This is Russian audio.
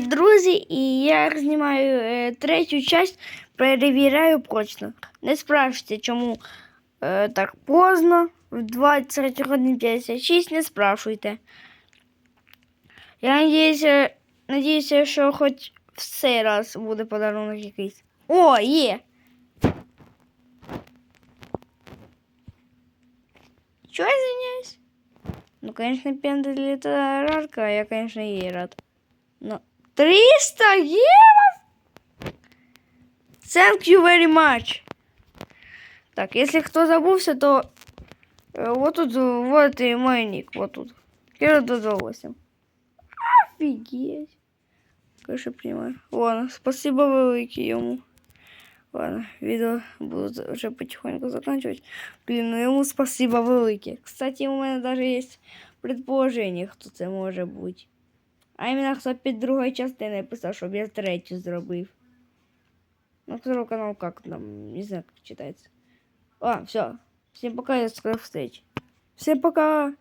Друзі, і я знімаю е, третю часть, перевіряю прочно. Не спрашивайте, чому е, так поздно, в 20 годин 56, не спрашуйте. Я надіюся, надіюся, що хоч в цей раз буде подарунок якийсь. О, є! Чого я извиняюсь? Ну, конечно, пендель это рарка, я, конечно, ей рад. Но 300 евро? Thank you very much. Так, если кто забылся, то э, вот тут, э, вот и мой ник, вот тут. Кира 28. Офигеть. Конечно, понимаю. Ладно, спасибо велике ему. Ладно, відео буду вже потихоньку заканчивать. Блін, ну йому спасибо велике. Кстати, у мене даже є предположення, хто це може бути. А іменно хто під другою частиною писав, щоб я третю зробив. Ну, второй канал как там, не знаю, как читается. А, все. Всем пока, я скоро встреч. Всем пока!